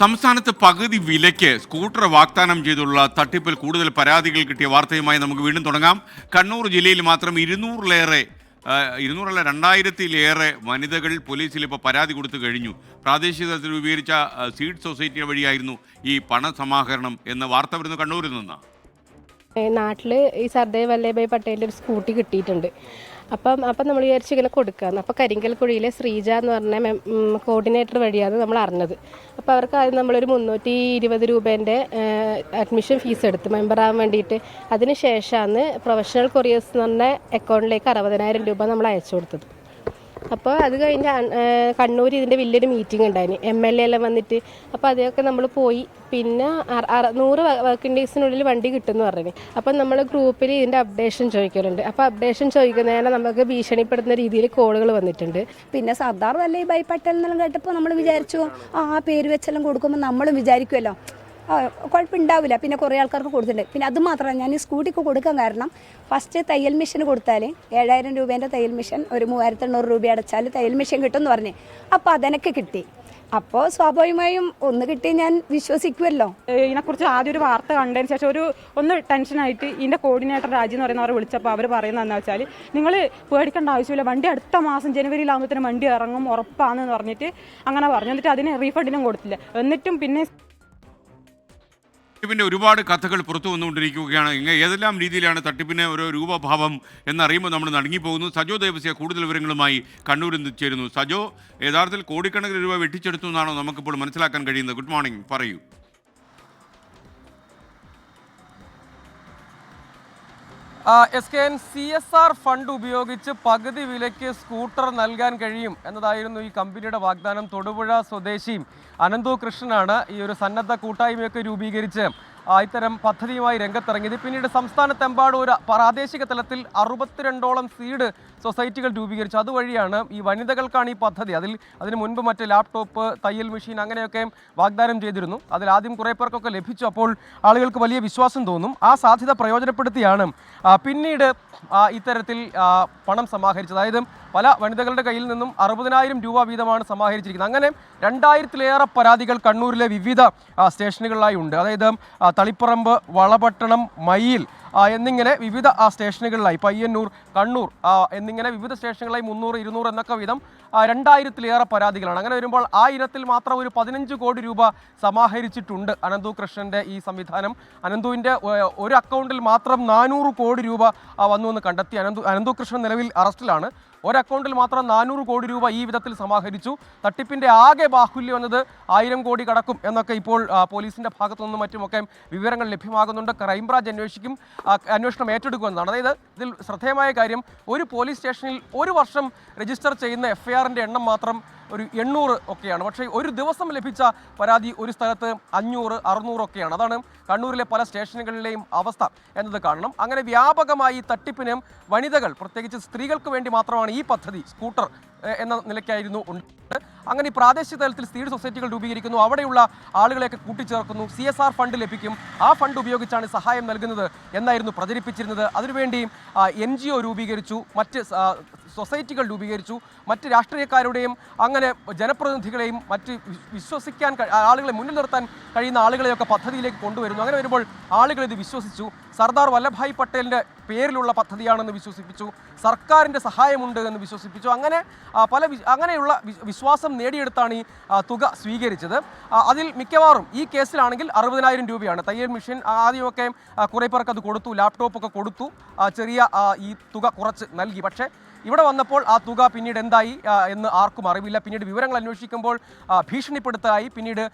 സംസ്ഥാനത്ത് പകുതി വിലയ്ക്ക് സ്കൂട്ടർ വാഗ്ദാനം ചെയ്തുള്ള തട്ടിപ്പിൽ കൂടുതൽ പരാതികൾ കിട്ടിയ വാർത്തയുമായി നമുക്ക് വീണ്ടും തുടങ്ങാം. കണ്ണൂർ ജില്ലയിൽ മാത്രം ഇരുന്നൂറിലേറെ ഇരുന്നൂറല്ല രണ്ടായിരത്തിലേറെ വനിതകൾ പോലീസിൽ ഇപ്പോൾ പരാതി കൊടുത്തു കഴിഞ്ഞു. പ്രാദേശിക തലത്തിൽ രൂപീകരിച്ച സീഡ് സൊസൈറ്റി വഴിയായിരുന്നു ഈ പണസമാഹരണം എന്ന വാർത്ത വരുന്നു കണ്ണൂരിൽ നിന്നാണ്. നാട്ടിൽ ഈ സർദാർ വല്ലഭായ് പട്ടേലിന്റെ ഒരു സ്കൂട്ടി കിട്ടിയിട്ടുണ്ട്. അപ്പം അപ്പം നമ്മൾ വിചാരിച്ചു ഇങ്ങനെ കൊടുക്കാമെന്ന് അപ്പോൾ കരിങ്കൽക്കുഴിയിലെ ശ്രീജ എന്ന് പറഞ്ഞ കോർഡിനേറ്റർ വഴിയാണ് നമ്മൾ അറിഞ്ഞത്. അപ്പോൾ അവർക്ക് ആദ്യം നമ്മളൊരു മുന്നൂറ്റി ഇരുപത് രൂപേന്റെ അഡ്മിഷൻ ഫീസ് എടുത്ത് മെമ്പറാകാൻ വേണ്ടിയിട്ട്. അതിന് ശേഷമാണ് പ്രൊഫഷണൽ കൊറിയേഴ്സ് എന്ന് പറഞ്ഞ അക്കൗണ്ടിലേക്ക് അറുപതിനായിരം രൂപ നമ്മൾ അയച്ചു കൊടുത്തത്. അപ്പോൾ അത് കഴിഞ്ഞ് കണ്ണൂർ ഇതിന്റെ വലിയൊരു മീറ്റിംഗ് ഉണ്ടായിന്. എം എൽ എ എല്ലാം വന്നിട്ട്. അപ്പോൾ അതൊക്കെ നമ്മൾ പോയി. പിന്നെ നൂറ് വർക്കിംഗ് ഡേയ്സിനുള്ളിൽ വണ്ടി കിട്ടുമെന്ന് പറഞ്ഞു അപ്പം നമ്മൾ ഗ്രൂപ്പിൽ ഇതിന്റെ അപ്ഡേഷൻ ചോദിക്കലുണ്ട്. അപ്പോൾ അപ്ഡേഷൻ ചോദിക്കുന്നതിന് നമുക്ക് ഭീഷണിപ്പെടുന്ന രീതിയിൽ കോളുകൾ വന്നിട്ടുണ്ട്. പിന്നെ സർദാർ ബൈ പട്ടേൽ എന്നെല്ലാം കേട്ടപ്പോൾ നമ്മൾ വിചാരിച്ചു ആ പേര് വെച്ചെല്ലാം കൊടുക്കുമ്പോൾ നമ്മളും വിചാരിക്കുമല്ലോ കുഴപ്പമുണ്ടാവില്ല. പിന്നെ കുറേ ആൾക്കാർക്ക് കൊടുത്തിട്ടുണ്ട്. പിന്നെ അത് മാത്രമല്ല ഞാൻ ഈ സ്കൂട്ടിക്ക് കൊടുക്കാൻ കാരണം ഫസ്റ്റ് തയ്യൽ മെഷീൻ കൊടുത്താൽ ഏഴായിരം രൂപേന്റെ തയ്യൽ മെഷീൻ ഒരു മൂവായിരത്തി എണ്ണൂറ് രൂപ അടച്ചാൽ തയ്യൽ മെഷീൻ കിട്ടും എന്ന് പറഞ്ഞ്. അപ്പോൾ അതെനിക്ക് കിട്ടി. അപ്പോൾ സ്വാഭാവികമായും ഒന്ന് കിട്ടി ഞാൻ വിശ്വസിക്കുമല്ലോ ഇതിനെക്കുറിച്ച് ആദ്യം ഒരു വാർത്ത കണ്ടതിന് ശേഷം ഒരു ഒന്ന് ടെൻഷനായിട്ട് ഇതിന്റെ കോർഡിനേറ്റർ രാജി എന്ന് പറയുന്നവരെ വിളിച്ചപ്പോൾ അവർ പറയുന്നതെന്ന് വെച്ചാൽ നിങ്ങൾ പേടിക്കേണ്ട ആവശ്യമില്ല. വണ്ടി അടുത്ത മാസം ജനുവരിയിലാകുമ്പോഴത്തേനും വണ്ടി ഇറങ്ങും ഉറപ്പാണെന്ന് പറഞ്ഞിട്ട് അങ്ങനെ പറഞ്ഞു. എന്നിട്ട് അതിന് റീഫണ്ടിനും കൊടുത്തില്ല. എന്നിട്ടും പിന്നെ തട്ടിപ്പിന്റെ ഒരുപാട് കഥകൾ പുറത്തു വന്നുകൊണ്ടിരിക്കുകയാണ്. ഇങ്ങനെ ഏതെല്ലാം രീതിയിലാണ് തട്ടിപ്പിന് ഒരു രൂപഭാവം എന്നറിയുമ്പോൾ നമ്മൾ നടുങ്ങിപ്പോകുന്നു. സജോ ദേവസ്യ കൂടുതൽ വിവരങ്ങളുമായി കണ്ണൂരിൽ ചേരുന്നു. സജോ യഥാർത്ഥത്തിൽ കോടിക്കണക്കിന് രൂപ വെട്ടിച്ചെടുത്തു എന്നാണോ നമുക്കിപ്പോൾ മനസ്സിലാക്കാൻ കഴിയുന്നത്? ഗുഡ് മോർണിംഗ് പറയൂ. S K N C S R fund ഉപയോഗിച്ച് പകുതി വിലയ്ക്ക് സ്കൂട്ടർ നൽകാൻ കഴിയും എന്നതായിരുന്നു ഈ കമ്പനിയുടെ വാഗ്ദാനം. തൊടുപുഴ സ്വദേശിയും അനന്തു കൃഷ്ണനാണ് ഈ ഒരു സന്നദ്ധ കൂട്ടായ്മയൊക്കെ രൂപീകരിച്ച്. ഇത്തരം പദ്ധതിയുമായി രംഗത്തിറങ്ങിയത്. പിന്നീട് സംസ്ഥാനത്തെമ്പാടും ഒരു പ്രാദേശിക തലത്തിൽ അറുപത്തിരണ്ടോളം സീഡ് സൊസൈറ്റികൾ രൂപീകരിച്ചു. അതുവഴിയാണ് ഈ വനിതകൾക്കാണ് ഈ പദ്ധതി. അതിൽ അതിന് മുൻപ് മറ്റ് ലാപ്ടോപ്പ് തയ്യൽ മെഷീൻ അങ്ങനെയൊക്കെ വാഗ്ദാനം ചെയ്തിരുന്നു. അതിൽ ആദ്യം കുറേ പേർക്കൊക്കെ ലഭിച്ചു. അപ്പോൾ ആളുകൾക്ക് വലിയ വിശ്വാസം തോന്നും. ആ സാധ്യത പ്രയോജനപ്പെടുത്തിയാണ് പിന്നീട് ഇത്തരത്തിൽ പണം സമാഹരിച്ചത്. അതായത് പല വനിതകളുടെ കയ്യിൽ നിന്നും അറുപതിനായിരം രൂപ വീതമാണ് സമാഹരിച്ചിരിക്കുന്നത്. അങ്ങനെ രണ്ടായിരത്തിലേറെ പരാതികൾ കണ്ണൂരിലെ വിവിധ സ്റ്റേഷനുകളിലായി ഉണ്ട്. അതായത് തളിപ്പറമ്പ് വളപട്ടണം മയിൽ എന്നിങ്ങനെ വിവിധ സ്റ്റേഷനുകളിലായി. പയ്യന്നൂർ കണ്ണൂർ എന്നിങ്ങനെ വിവിധ സ്റ്റേഷനുകളായി മുന്നൂറ് ഇരുന്നൂറ് എന്നൊക്കെ ആ, രണ്ടായിരത്തിലേറെ പരാതികളാണ്. അങ്ങനെ വരുമ്പോൾ ആ ഇനത്തിൽ മാത്രം ഒരു പതിനഞ്ച് കോടി രൂപ സമാഹരിച്ചിട്ടുണ്ട് അനന്തു കൃഷ്ണന്റെ ഈ സംവിധാനം. അനന്തുവിന്റെ ഒരു അക്കൗണ്ടിൽ മാത്രം നാനൂറ് കോടി രൂപ വന്നു എന്ന് കണ്ടെത്തി. അനന്തു അനന്തു കൃഷ്ണൻ നിലവിൽ അറസ്റ്റിലാണ്. ഒരു അക്കൗണ്ടിൽ മാത്രം നാനൂറ് കോടി രൂപ ഈ വിധത്തിൽ സമാഹരിച്ചു. തട്ടിപ്പിന്റെ ആകെ ബാഹുല്യം എന്നത് ആയിരം കോടി കടക്കും എന്നൊക്കെ ഇപ്പോൾ പോലീസിന്റെ ഭാഗത്തു നിന്നും മറ്റുമൊക്കെ വിവരങ്ങൾ ലഭ്യമാകുന്നുണ്ട്. ക്രൈംബ്രാഞ്ച് അന്വേഷിക്കും അന്വേഷണം ഏറ്റെടുക്കുമെന്നാണ്. അതായത് ഇതിൽ ശ്രദ്ധേയമായ കാര്യം ഒരു പോലീസ് സ്റ്റേഷനിൽ ഒരു വർഷം രജിസ്റ്റർ ചെയ്യുന്ന എഫ് ഐ എണ്ണം മാത്രം ഒരു എണ്ണൂറ് ഒക്കെയാണ്. പക്ഷേ ഒരു ദിവസം ലഭിച്ച പരാതി ഒരു സ്ഥലത്ത് അഞ്ഞൂറ് അറുന്നൂറൊക്കെയാണ് അതാണ് കണ്ണൂരിലെ പല സ്റ്റേഷനുകളിലെയും അവസ്ഥ എന്നത് കാണണം. അങ്ങനെ വ്യാപകമായി തട്ടിപ്പിനും വനിതകൾ പ്രത്യേകിച്ച് സ്ത്രീകൾക്ക് വേണ്ടി മാത്രമാണ് ഈ പദ്ധതി സ്കൂട്ടർ എന്ന നിലയ്ക്കായിരുന്നു ഉണ്ട് അങ്ങനെ ഈ പ്രാദേശിക തലത്തിൽ സ്ത്രീ സൊസൈറ്റികൾ രൂപീകരിക്കുന്നു. അവിടെയുള്ള ആളുകളെയൊക്കെ കൂട്ടിച്ചേർക്കുന്നു. സി എസ് ആർ ഫണ്ട് ലഭിക്കും. ആ ഫണ്ട് ഉപയോഗിച്ചാണ് സഹായം നൽകുന്നത് എന്നായിരുന്നു പ്രചരിപ്പിച്ചിരുന്നത്. അതിനുവേണ്ടിയും എൻ ജി ഒ രൂപീകരിച്ചു. മറ്റ് സൊസൈറ്റികൾ രൂപീകരിച്ചു. മറ്റ് രാഷ്ട്രീയക്കാരുടെയും അങ്ങനെ ജനപ്രതിനിധികളെയും മറ്റ് വിശ്വസിക്കാൻ ആളുകളെ മുന്നിൽ നിർത്താൻ കഴിയുന്ന ആളുകളെയൊക്കെ പദ്ധതിയിലേക്ക് കൊണ്ടുവരുന്നു. അങ്ങനെ വരുമ്പോൾ ആളുകൾ ഇത് വിശ്വസിച്ചു. സർദാർ വല്ലഭായ് പട്ടേലിന്റെ പേരിലുള്ള പദ്ധതിയാണെന്ന് വിശ്വസിപ്പിച്ചു. സർക്കാരിന്റെ സഹായമുണ്ട് എന്ന് വിശ്വസിപ്പിച്ചു. അങ്ങനെ പല അങ്ങനെയുള്ള വിശ്വാസം നേടിയെടുത്താണ് ഈ തുക സ്വീകരിച്ചത്. അതിൽ മിക്കവാറും ഈ കേസിലാണെങ്കിൽ അറുപതിനായിരം രൂപയാണ്. തയ്യൽ മെഷീൻ ആദ്യമൊക്കെ കുറേ പേർക്ക് അത് കൊടുത്തു. ലാപ്ടോപ്പൊക്കെ കൊടുത്തു. ചെറിയ ഈ തുക കുറച്ച് നൽകി. പക്ഷേ ഇവിടെ വന്നപ്പോൾ ആ തുക പിന്നീട് എന്തായി എന്ന് ആർക്കും അറിവില്ല. പിന്നീട് വിവരങ്ങൾ അന്വേഷിക്കുമ്പോൾ ഭീഷണിപ്പെടുത്തായി. പിന്നീട്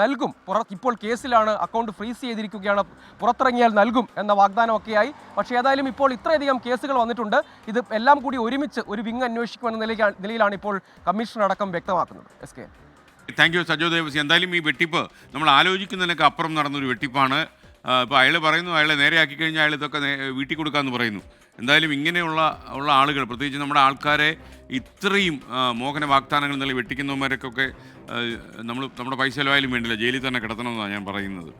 നൽകും. പുറത്ത് ഇപ്പോൾ കേസിലാണ് അക്കൗണ്ട് ഫ്രീസ് ചെയ്തിരിക്കുകയാണ്. പുറത്തിറങ്ങിയാൽ നൽകും എന്ന വാഗ്ദാനമൊക്കെയായി. പക്ഷേ ഏതായാലും ഇപ്പോൾ ഇത്രയധികം കേസുകൾ വന്നിട്ടുണ്ട്. ഇത് എല്ലാം കൂടി ഒരുമിച്ച് ഒരു വിങ് അന്വേഷിക്കുമെന്ന നിലയിലാണ് നിലയിലാണ് ഇപ്പോൾ കമ്മീഷൻ അടക്കം വ്യക്തമാക്കുന്നത്. S K. Thank you Sajo Devasi എന്തായാലും ഈ വെട്ടിപ്പ് നമ്മൾ ആലോചിക്കുന്നതിനൊക്കെ അപ്പുറം നടന്നൊരു വെട്ടിപ്പാണ്. ഇപ്പോൾ അയാൾ പറയുന്നു അയാളെ നേരെയാക്കി കഴിഞ്ഞാൽ അയാൾ ഇതൊക്കെ വീട്ടിൽ കൊടുക്കാമെന്ന് പറയുന്നു. എന്തായാലും ഇങ്ങനെയുള്ള ഉള്ള ആളുകൾ പ്രത്യേകിച്ച് നമ്മുടെ ആൾക്കാരെ ഇത്രയും മോഹന വാഗ്ദാനങ്ങൾ നൽകി വെട്ടിക്കുന്നവന്മാരൊക്കെ നമ്മൾ നമ്മുടെ പൈസ ചെലവായാലും വേണ്ടില്ല ജയിലിൽ തന്നെ കിടത്തണമെന്നാണ് ഞാൻ പറയുന്നത്.